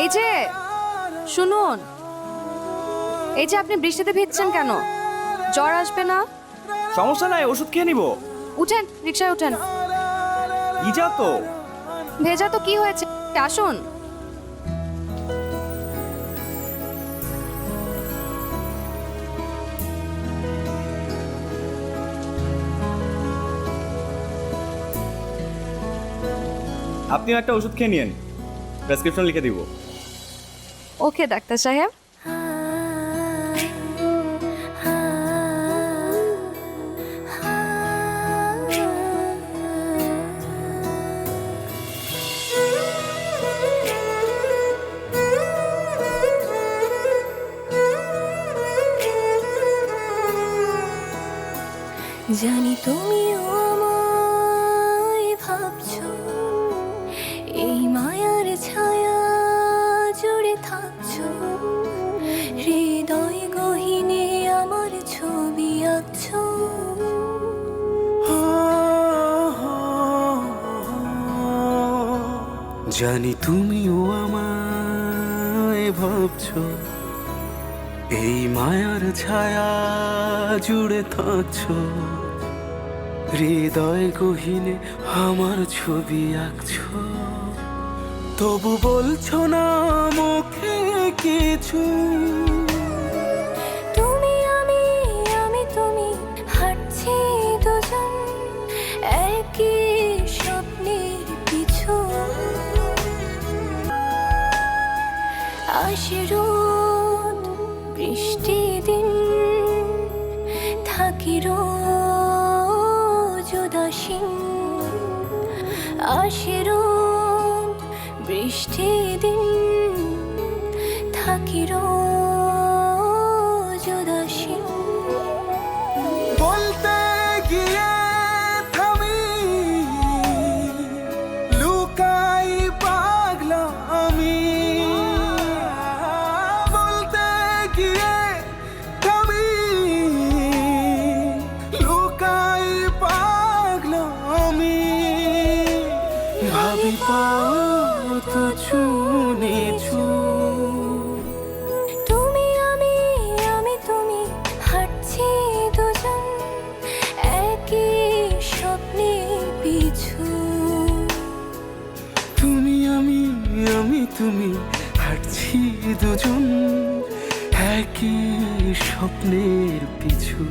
এই যে শুনুন। এই যে আপনি বৃষ্টিতে ভিজছেন কেন? জ্বর আসবে না? সমস্যা নাই ওষুধ খেয়ে নিব। উঠেন রিক্সায় উঠেন। ইজা তো। ভেজা তো কি হয়েছে? আসুন। আপনিও একটা ওষুধ খেয়ে নিন প্রেসক্রিপশন লিখে দিব। ওকে ডাক্তার সাহেব জানি তুমিও জানি তুমিও আমায় ভাবছ। এই মায়ার ছায়া জুড়ে থাকছ। হৃদয় গহিনে আমার ছবি আঁকছ। তবু বলছো না মুখে কিছু। আসে রোদ বৃষ্টি দিন থাকি রোজ উদাসীন। আসে রোদ বৃষ্টি দিন থাকি রোজ পাও তো তুমি আমি আমি তুমি হাঁটছি দুজন একই স্বপ্নের পিছু। তুমি আমি আমি তুমি হাঁটছি দুজন একই স্বপ্নের পিছু।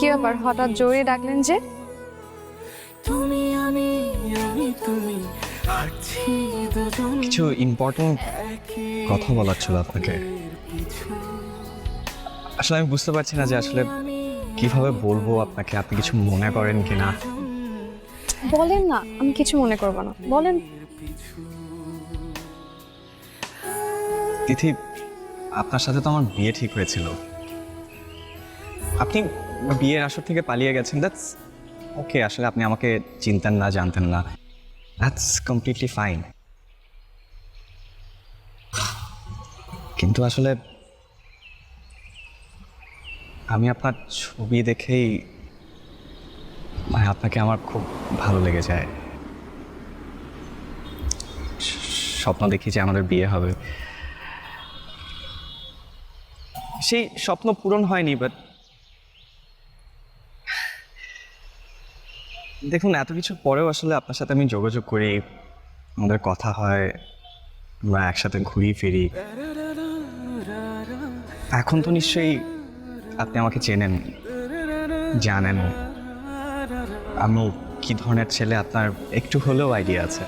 কি ব্যাপার? হঠাৎ জোরে ডাকলেন যে? তুমি আমি আমি তুমি কিছু ইম্পর্টেন্ট কথা বলার ছিল আপনাকে। আসলে আমি বুঝতে পারছি না যে আসলে কীভাবে বলব আপনাকে। আপনি কিছু মনে করেন কিনা বলেন না আমি কিছু মনে করব না। বলেন। তিথি আপনার সাথে তো আমার বিয়ে ঠিক হয়েছিল। আপনি বিয়ের আসর থেকে পালিয়ে গেছেন। দ্যাটস ওকে আসলে আপনি আমাকে চিনতেন না জানতেন না। দ্যাটস কমপ্লিটলি ফাইন কিন্তু আসলে আমি আপনার ছবি দেখেই মানে আপনাকে আমার খুব ভালো লেগে যায়। স্বপ্ন দেখি যে আমাদের বিয়ে হবে। সেই স্বপ্ন পূরণ হয়নি বাট দেখুন, এত কিছু পরেও আসলে আপনার সাথে আমি যোগাযোগ করি। আমাদের কথা হয়, আমরা একসাথে ঘুরি ফিরি। এখন তো নিশ্চয়ই আপনি আমাকে চেনেন, জানেন। আমি কি ধরনের ছেলে আপনার একটু হলেও আইডিয়া আছে?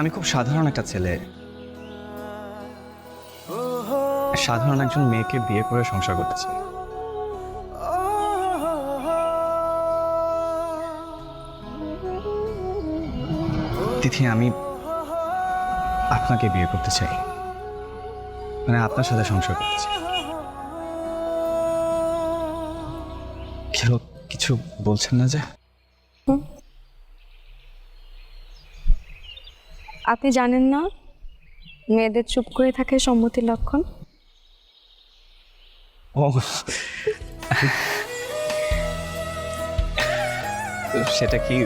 আমি খুব সাধারণ একটা ছেলে। সাধারণ একজন মেয়েকে বিয়ে করে সংসার করতে তিথি, আমি আপনাকে বিয়ে করতে চাই। মানে আপনার সাথে সংসার করতে চাই। কেউ কিছু বলছেন না যে? আপনি জানেন না? মেয়েদের চুপ করে থাকে সম্মতির লক্ষণ? ও। সেটা কি